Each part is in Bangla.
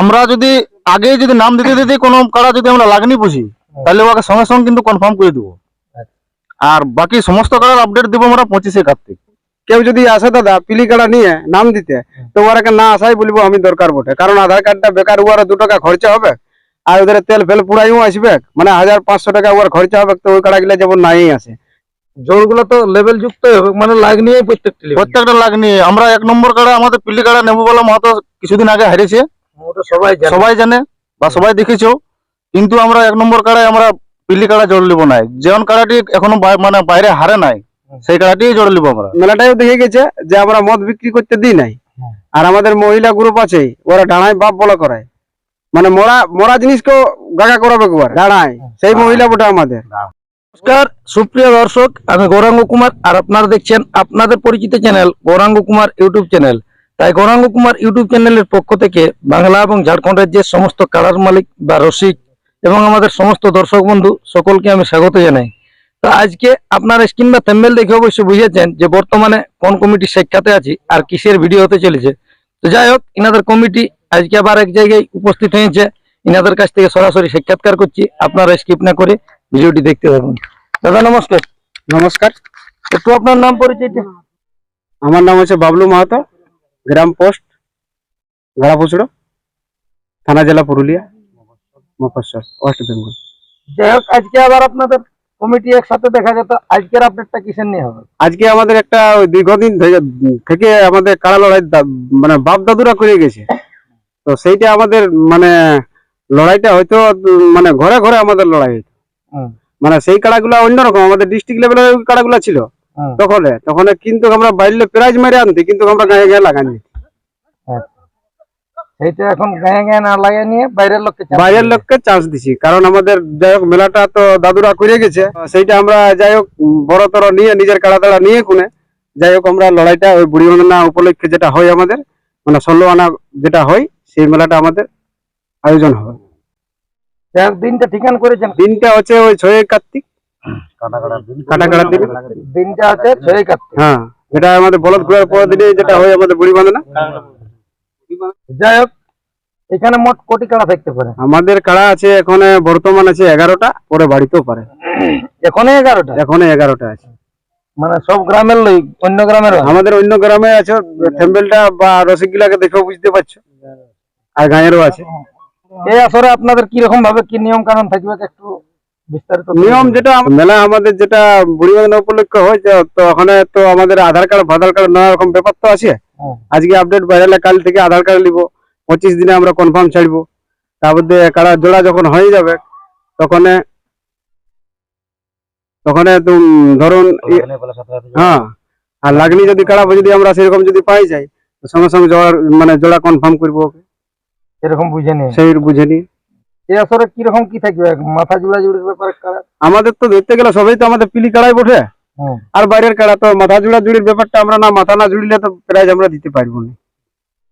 আমরা যদি আগে যদি নাম দিতে দিতে কোনো কারা যদি আমরা লাগনি বুঝি তাহলে ওকে সঙ্গে সঙ্গে কিন্তু কনফার্ম করে দেবো। আচ্ছা। আর বাকি সমস্ত কারার আপডেট দেবো আমরা পঁচিশে কার্তিক। কেউ যদি আসে দাদা পিলি কার্ড নিয়ে নাম দিতে তো ওরাকে না আসাই বলব আমি দরকার বটে। কারণ আধার কার্ডটা বেকার উয়ার দু টাকা খরচা হবে আর ওদের তেল ফেল পুরাইও আসবে। মানে হাজার পাঁচশো টাকা উয়ার খরচা হবে তো ওই কাড়া গিলা যেমন নাই আসে জোরগুলো তো লেভেল যুক্ত হবে মানে লাগ নিয়ে প্রত্যেকটি। প্রত্যেকটা লাগনি আমরা এক নম্বর কারা আমাদের পিল্লি কারা নেব বলে মাহাতো কিছুদিন আগে হারিয়েছে। সবাই জানে। সবাই জানে বা সবাই দেখেছ। কিন্তু আমরা এক নম্বর কাড়ায় আমরা পিল্লি কাড়া জোর লিব নাই। যেমন কাড়াটি এখনও মানে বাইরে হারে নাই সেই কাড়াটি জোর লিব আমরা। মেলাটাও দেখে গেছে যে আমরা মদ বিক্রি করতে দিই নাই। আর আমাদের মহিলা গ্রুপ আছে ওরা ডানায় বাপ বলা করায়। মানে মরা মরা জিনিসকে গাগা করাবে একবার ডানায়। সেই মহিলা বটে আমাদের। নমস্কার সুপ্রিয় দর্শক আমি গৌরাঙ্গ কুমার আর আপনারা দেখছেন আপনাদের পরিচিত channel Gouranga Kumar YouTube channel তাই গৌরাঙ্গ কুমার ইউটিউব চ্যানেলের পক্ষ থেকে বাংলা এবং ঝাড়খণ্ড রাজ্যের সমস্ত কারার মালিক বা রসিক এবং আমাদের সমস্ত দর্শক বন্ধু সকলকে আমি স্বাগত জানাই। তো আজকে আপনার স্ক্রিন বা থেম্বেল দেখে অবশ্যই বুঝেছেন যে বর্তমানে কোন কমিটির সাক্ষাতে আছি আর কিসের ভিডিও হতে চলেছে। তো যাই হোক ইনাদের কমিটি আজকে আবার এক জায়গায় উপস্থিত হয়েছে। ইনাদের কাছ থেকে সরাসরি সাক্ষাৎকার করছি। আপনারা স্কিপ না করে ভিডিওটি দেখতে থাকুন। দাদা নমস্কার। নমস্কার। একটু আপনার নাম পরিচয়টা। আমার নাম হচ্ছে বাবলু মাহাতো। গ্রাম পোস্ট গাড়াপুচড়ো থানা জেলা পুরুলিয়া মফস্বল ওয়েস্ট বেঙ্গল যাই হোক আজকে আবার আপনাদের কমিটি একসাথে দেখা যেত আজকের আপডেটটা কিসের নিয়ে হবে আজকে আমাদের একটা দীর্ঘদিন থেকে- আমাদের কাড়া লড়াই মানে বাপ দাদুরা করে গেছে তো সেইটা আমাদের মানে লড়াইটা হয়তো মানে ঘরে ঘরে আমাদের লড়াই হইতো। মানে সেই কাড়াগুলা অন্যরকম আমাদের ডিস্ট্রিক্ট লেভেলের কাড়াগুলা ছিল। তখন তখন কিন্তু আমরা বাইরে প্রাইজ মেরে আনতে কিন্তু আমরা গায়ে গায়ে লাগানি সেইটা এখন গায়ে গায়ে না লাগিয়ে নিয়ে বাইরের লোককে বাইরের লোককে চান্স দিছি কারণ আমাদের যাই হোক মেলাটা তো দাদুরা করে গেছে সেইটা আমরা যাই হোক বড় তর নিয়ে নিজের কাড়া তাড়া নিয়ে কোনে যাই হোক আমরা লড়াইটা ওই বুড়ি বন্দনা উপলক্ষে যেটা হয় আমাদের মানে ষোলো আনা যেটা হয় সেই মেলাটা আমাদের আয়োজন হবে দিনটা ঠিকান করেছেন। দিনটা হচ্ছে ওই ছয় কার্তিক কাটা দিন। দিনটা আছে ছয় কার্তিক হ্যাঁ আমাদের বলদ ঘোরার পর দিনে যেটা হয় আমাদের বুড়ি বন্দনা যাই হোক এখানে মোট কোটি কাড়া থাকতে পারে। আমাদের কাড়া আছে এখন বর্তমান আছে এগারোটা পরে বাড়িতেও পারে। এখনই এগারোটা? এখন এগারোটা আছে। মানে সব গ্রামের লোক অন্য গ্রামের আমাদের অন্য গ্রামে আছে থ্যাম্বেলটা বা রসিকগুলাকে দেখেও বুঝতে পারছ। আর গাঁয়েরও আছে। এই আসরে আপনাদের কি রকম ভাবে কি নিয়ম কানুন থাকবে? একটু নিয়ম যেটা আম- মেলা আমাদের যেটা বুড়ি বাঁধানো উপলক্ষে হয় যে তো ওখানে তো আমাদের আধার কার্ড ভাধার কার্ড নানা রকম ব্যাপার তো আছে। আজকে আপডেট বাইরে কাল থেকে আধার কার্ড নিব। পঁচিশ দিনে আমরা কনফার্ম ছাড়বো। তারপর দিয়ে জোড়া যখন হয়ে যাবে তখন তখন ধরুন হ্যাঁ আর লাগনি যদি কাড়া যদি আমরা সেরকম যদি পাই যাই সঙ্গে সঙ্গে জোড়া মানে জোড়া কনফার্ম করব। ওকে এরকম বুঝে নিয়ে সেই বুঝে এই আসরে কি কি থাকবে? মাথা জুড়া জুড়ির ব্যাপারে কাড়া আমাদের তো ধরতে গেলে সবাই তো আমাদের পিলি কাড়াই বটে। আর বাইরের কাড়া তো মাথা জুড়া জুড়ির ব্যাপারটা আমরা না মাথা না জুড়লে তো প্রাইজ আমরা দিতে পারব না।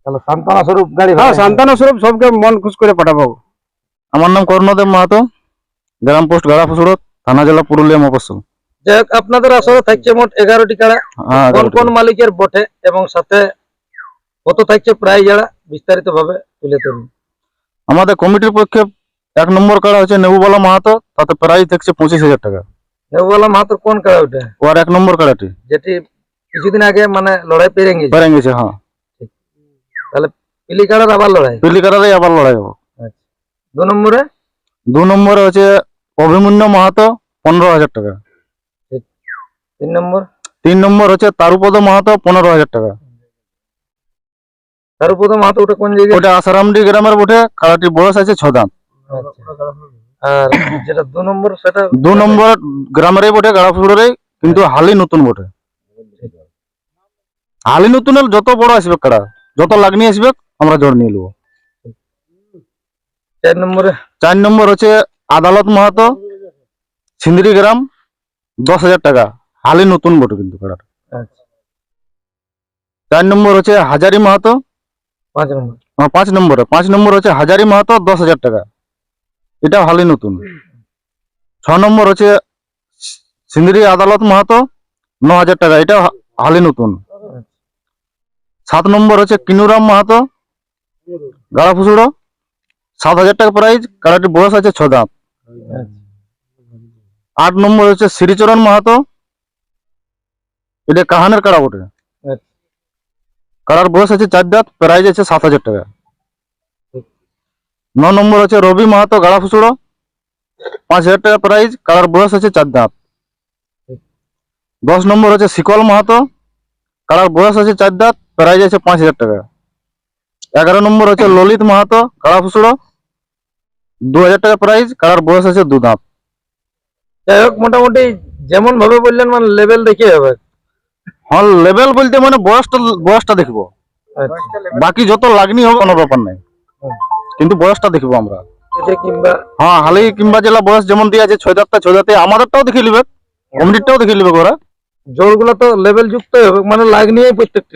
তাহলে স্বরূপ গাড়ি হ্যাঁ। স্বরূপ সবকে মন খুশ করে পাঠাবো। আমার নাম কর্ণদেব মাহাতো গ্রাম পোস্ট গাড়া থানা জেলা পুরুলিয়া মফস্বল। যাই হোক আপনাদের আসরে থাকছে মোট এগারোটি কাড়া। হ্যাঁ কোন কোন মালিকের বটে এবং সাথে কত থাকছে প্রায় যারা বিস্তারিত ভাবে তুলে ধরুন। আমাদের কমিটির পক্ষে এক নম্বর কাড়া হচ্ছে নেবুবালা মাহাতো তাতে প্রাইস থাকছে পঁচিশ হাজার টাকা। বললাম মাত্র কোন কাড়া ওটা? ওর এক নম্বর কাড়াটি। যেটি কিছুদিন আগে মানে লড়াই পেরে গেছে। বেড়ে গেছে হ্যাঁ। তাহলে পিলি কাড়ার আবার লড়াই? পিলিকাড়ারই আবার লড়াই হবে। দু নম্বরে? দু নম্বরে হচ্ছে অভিমন্যু মাহাতো পনেরো হাজার টাকা। তিন নম্বর? তিন নম্বর হচ্ছে তারুপদ মাহাতো পনেরো হাজার টাকা। তার উপর মাত্র ওটা কোন জায়গায়? ওটা আসারামডি গ্রামের বটে কাড়াটির বয়স আছে ছ দাঁত। আচ্ছা। আর যেটা দু নম্বর সেটা দু নম্বর গ্রামেরই বটে গাড়া ফুড়েরই কিন্তু হালি নতুন বটে। হালি নতুনের যত বড় আসবে কাড়া যত লাগনি আসবে আমরা জোর নিয়ে নেব চার নম্বরে। চার নম্বর হচ্ছে আদালত মাহাতো সিন্দিরি গ্রাম দশ হাজার টাকা। হালি নতুন বটে কিন্তু কাড়াটা। আচ্ছা। চার নম্বর হচ্ছে হাজারি মাহাতো। পাঁচ নম্বর। পাঁচ নম্বরে পাঁচ নম্বর হচ্ছে হাজারি মাহাতো দশ হাজার টাকা। এটা হালি নতুন। ছ নম্বর হচ্ছে সিন্দিরি আদালত মাহাতো ন হাজার টাকা এটা হালি নতুন। সাত নম্বর হচ্ছে কিনুরাম মাহাতো গাড়া ফুসুড়ো সাত হাজার টাকা প্রাইজ কাড়াটির বয়স আছে ছ দাঁত। আট নম্বর হচ্ছে শ্রীচরণ মাহাতো এটা কাহানের কাড়া বটে আচ্ছা। কাড়ার বয়স আছে চার দাঁত প্রাইজ আছে সাত হাজার টাকা। ন নম্বর আছে রবি মাহাতো গাড়া ফুসুড়ো। পাঁচ হাজার টাকা প্রাইজ কালার বয়স আছে চার দাঁত। দশ নম্বর আছে শিকল মাহাতো কালার বয়স আছে চার দাঁত প্রাইজ আছে পাঁচ হাজার টাকা। এগারো নম্বর আছে ললিত মাহাতো কাড়া ফুসুড়ো। দু হাজার টাকা প্রাইজ কালার বয়স আছে দু দাঁত। যাই হোক মোটামুটি যেমন ভাবে বললেন মানে লেভেল দেখে হবে হ্যাঁ লেভেল বলতে মানে বয়সটা বয়সটা দেখব। বাকি যত লাগনি হবে কোনো ব্যাপার নাই। কিন্তু বয়সটা দেখব আমরা। হ্যাঁ হালি কিংবা জেলা বয়স যেমন দিয়ে আছে ছয় দাঁতটা ছয় দাঁতে আমাদেরটাও দেখে নিবে কমিটিটাও দেখে নিবে ওরা জোরগুলো তো লেভেল যুক্ত হবে মানে লাগ নিয়ে প্রত্যেকটি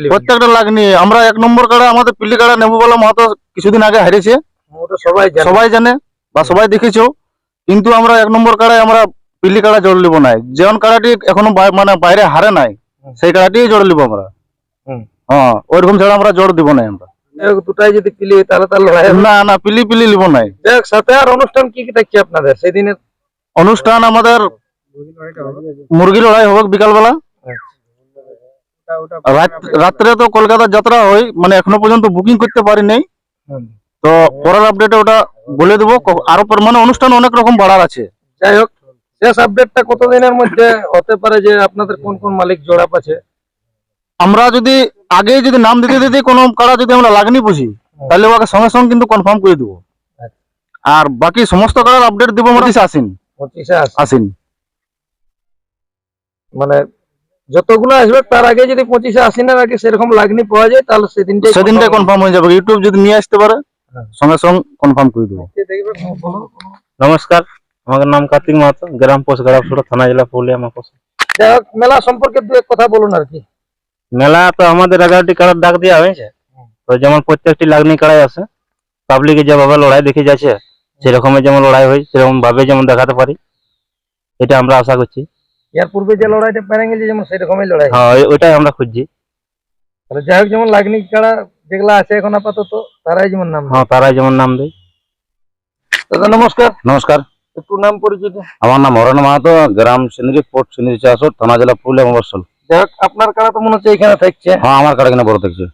আমরা এক নম্বর কাড়া আমাদের পিল্লি কাড়া নেব বলে মাহাতো কিছুদিন আগে হারিয়েছে। সবাই সবাই জানে বা সবাই দেখেছ কিন্তু আমরা এক নম্বর কাড়ায় আমরা পিল্লি কাড়া জোর নিব নাই। যেমন কাড়াটি এখনও মানে বাইরে হারে নাই সেই কাড়াটি জোর নিব আমরা। হ্যাঁ ওইরকম ছাড়া আমরা জোর দিব নাই আমরা। দুটাই যদি পিলি তাহলে তার লড়াই না না পিলি পিলি নিব নাই। যাই সাথে আর অনুষ্ঠান কি কি থাকছে আপনাদের? সেদিনের অনুষ্ঠান আমাদের মুরগি লড়াই হবে বিকাল রাত্রে তো কলকাতার যাত্রা হয় মানে এখনও পর্যন্ত বুকিং করতে পারি নাই। তো পরের আপডেটে ওটা বলে দেবো। আরও মানে অনুষ্ঠান অনেক রকম বাড়ার আছে। যাই হোক শেষ আপডেটটা কতদিনের মধ্যে হতে পারে যে আপনাদের কোন কোন মালিক জোড়াপ আছে আমরা যদি আগে যদি নাম দিতে দিতে কোনো কারা যদি আমরা লাগনি বুঝি তাহলে ওকে সঙ্গে সঙ্গে কিন্তু কনফার্ম করে দেবো। আচ্ছা। আর বাকি সমস্ত কারার আপডেট দিব মানে আসিন। পঁচিশে আসে আসিন। মানে যতগুলো আসবে তার আগে যদি পঁচিশে আসিনের আগে সেরকম লাগনি পাওয়া যায় তাহলে সেদিনটাই সেদিনটাই কনফার্ম হয়ে যাবে। ইউটিউব যদি নিয়ে আসতে পারে হ্যাঁ। সঙ্গে সঙ্গে কনফার্ম করে দেবো। নমস্কার আমার নাম কার্তিক মাহাতো গ্রাম পোস্ট গড়াপুরা থানা জেলা পুরুলিয়া মাকস যাই মেলা সম্পর্কে দু এক কথা বলুন আর কি। মেলা তো আমাদের এগারোটি কাড়ার ডাক দেওয়া হয়েছে। তো যেমন প্রত্যেকটি লাগনি কাড়াই আছে পাবলিকে যেভাবে লড়াই দেখে যাচ্ছে সেরকমের যেমন লড়াই হয় সেরকম ভাবে যেমন দেখাতে পারি। এটা আমরা আশা করছি। এর পূর্বে যে লড়াইটা পেরে গেছে যেমন সেরকমই লড়াই। হ্যাঁ ওইটাই আমরা খুঁজছি। তাহলে যাই হোক যেমন লাগনি কাড়া যেগুলা আছে এখন আপাতত তারাই যেমন নাম হ্যাঁ তারাই যেমন নাম দেয়। দাদা নমস্কার। নমস্কার। একটু নাম পরিচিত। আমার নাম হরেন মাহাতো গ্রাম সিন্দ্রি পোর্ট সিন্দ্রি চাষর থানা জেলা পুরুলিয়া মফস্বল যাই হোক আপনার কাড়া তো মনে হচ্ছে এখানে থাকছে। হ্যাঁ আমার কাড়া কিনা বড় দেখছে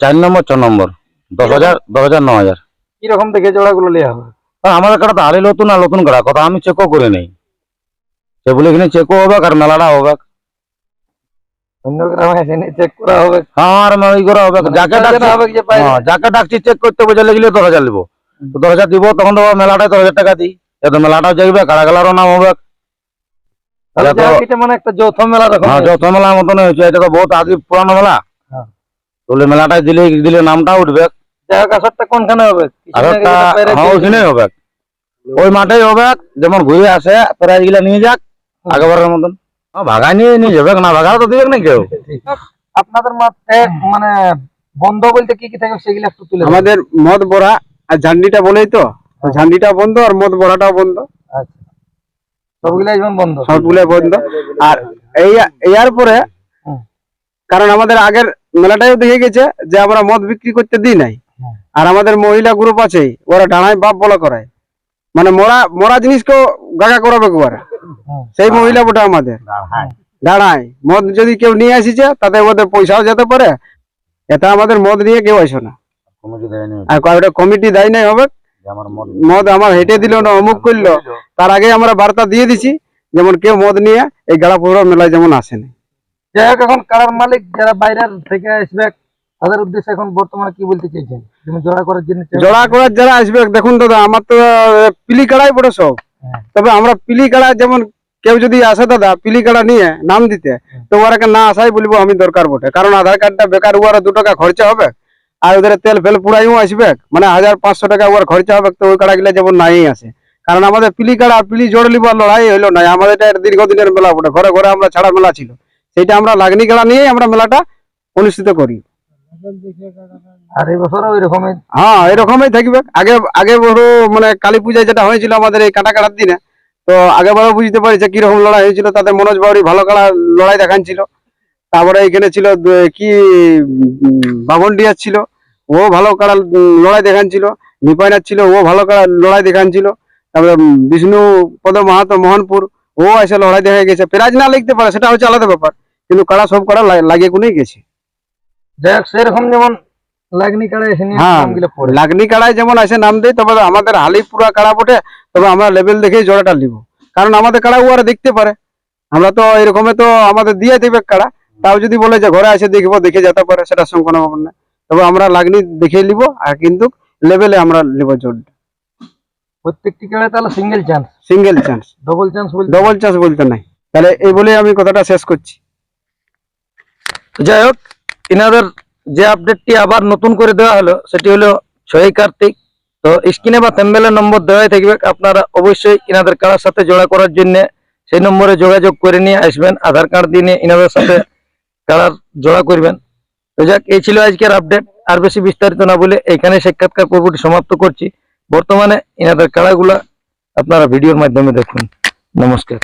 চার নম্বর ছ নম্বর দশ হাজার দশ হাজার ন হাজার। কীরকম দেখে জোড়াগুলো লিয়া হবে? হ্যাঁ, আমাদের কাটা তো আলি নতুন আর নতুন কাড়া কথা আমি চেকও করে নেই। সেগুলো এখানে চেকও হবে আর মেলাটা হবে অন্য চেক করা হবে। আর ওই করা হবে যাকে ডাকছি হ্যাঁ, চেক করতে বোঝা লাগলে দশ হাজার নিবো। দশ হাজার দিব তখন তো মেলাটায় দশ হাজার টাকা দিই। মেলাটাও দেখবে কাড়া গেলারও নাম হবে তাহলে দেখো- যাই হোক, এটা মানে একটা যৌথ মেলা রকম হ্যাঁ যত মেলার মতন হয়েছে। এটা তো বহুত আগে পুরানো মেলা। হ্যাঁ। তাহলে দিলে দিলে নামটা উঠবে। কোনখানে হবে? হ্যাঁ দিয়েছিল। ওইখানেই হবে। ওই মাঠেই হবে। যেমন ঘুরে আসে প্রাইজগুলা নিয়ে যাক আগেবারের মতন। ভাগাই নিয়ে নিয়ে যাবে। না ভাগা তো দিবে না কেউ। আপনাদের মাঠে মানে বন্ধ বলতে কি কি থাকে সেগুলো একটু তুলে আমাদের মদ বড়া আর ঝান্ডিটা বলেই তো। তো ঝান্ডিটা বন্ধ আর মদ বড়াটাও বন্ধ। আচ্ছা। সবগুলাই যেমন বন্ধ। সবগুলো বন্ধ। আর এই ইয়ার পরে কারণ আমাদের আগের মেলাটাও দেখে গেছে যে আমরা মদ বিক্রি করতে দিই নাই। আর আমাদের মহিলা গ্রুপ আছে ওরা ডানায় বাপ বলা করায়। মানে মরা মরা জিনিসকেও গাগা করাবে ওরা সেই মহিলা ওটা আমাদের। দাঁড়ায় মদ যদি কেউ নিয়ে আসিছে তাতে ওদের পয়সাও যেতে পারে। এটা আমাদের মদ নিয়ে কেউ আসো না। আর কমিটি দেয় নাই হবে মদ আমার হেঁটে দিল না অমুক করল। তার আগে আমরা বার্তা দিয়ে দিছি যেমন কেউ মদ নিয়ে এই গাড়া গাড়াপুরা মেলায় যেমন আসে না। যাই হোক এখন কারার মালিক যারা বাইরের থেকে আসবে তাদের উদ্দেশ্যে এখন বর্তমানে কি বলতে চাইছেন? জোড়া করার জন্য জড়া করার যারা আসবে দেখুন দাদা আমার তো পিলি কাড়াই পড়ে সব হ্যাঁ। তবে আমরা পিলি কাড়া যেমন কেউ যদি আসে দাদা পিলি কাড়া নিয়ে নাম দিতে তো ওরাকে না আসাই বলব আমি দরকার বটে। কারণ আধার কার্ডটা বেকার উয়ার দু টাকা খরচা হবে। আর ওদের তেল ফেল পুরাইও আসবে। মানে হাজার পাঁচশো টাকা উয়ার খরচা হবে তো ওই কাড়া গুলা যেমন নাই আসে কারণ আমাদের পিলি কাড়া পিলি জোড় লিবার লড়াই হইল না আমাদের এটা দীর্ঘদিনের মেলা বটে ঘরে ঘরে আমরা ছাড়া মেলা ছিল। সেইটা আমরা লাগনি কাড়া নিয়েই আমরা মেলাটা অনুষ্ঠিত করি। আর এই হ্যাঁ এরকমই থাকবে। আগে আগে বড় মানে কালী পূজায় যেটা হয়েছিল আমাদের এই কাটা কাটার দিনে তো আগে বড় বুঝতে পারছে কীরকম লড়াই হয়েছিল। তাতে মনোজ বাউরি ভালো কাড়া লড়াই দেখাচ্ছিল তারপরে এখানে ছিল কি ডিয়ার ছিল। ও ভালো উম, লড়াই দেখাচ্ছিল নিপাইনাথ ছিল ও ভালো কাড়া লড়াই দেখানছিল। তারপরে বিষ্ণু পদ মাহাতো মোহনপুর ও এসে লড়াই দেখা গেছে। প্রাইজ না লিখতে পারে সেটা হচ্ছে আলাদা ব্যাপার। কিন্তু কাড়া সব লা- লাগিয়ে কোনেই গেছে। যাই সেরকম যেমন লাগনি কাড়া এসে হ্যাঁ লাগনি কাড়ায় যেমন এসে নাম দেয় তবে আমাদের হালি পুরা কাড়া বটে তবে আমরা লেভেল দেখেই জোড়াটা নিব। কারণ আমাদের কাড়া ও আর দেখতে পারে। আমরা তো এরকমে তো আমাদের দিয়ে দেবে কাড়া। তাও যদি বলে যে ঘরে এসে দেখব দেখে যেতে পারে সেটা কোনো ব্যাপার না তবে আমরা লাগনি দেখে নিব আর কিন্তু লেভেলে আমরা নিব জোরটা প্রত্যেকটি কাড়ায় তাহলে single chance single chance double chance বলতে ডবল চান্স বলতে নাই। তাহলে এই বলে আমি কথাটা শেষ করছি। যাই হোক ইনাদের যে আপডেটটি আবার নতুন করে দেওয়া হলো সেটি হলো ছয় কার্তিক। তো স্ক্রিনে বা থেম্বেলের নম্বর দেওয়াই থাকবে। আপনারা অবশ্যই ইনাদের কারার সাথে জোড়া করার জন্য সেই নম্বরে যোগাযোগ করে নিয়ে আসবেন। আধার কার্ড দিয়ে নিয়ে ইনাদের সাথে কারার জোড়া করবেন। তো যাক, এই ছিল আজকের আপডেট আর বেশি বিস্তারিত না বলে এখানে সাক্ষাৎকার পর্বটি সমাপ্ত করছি। বর্তমানে এনাদের কাড়াগুলা আপনারা ভিডিওর মাধ্যমে দেখুন। নমস্কার।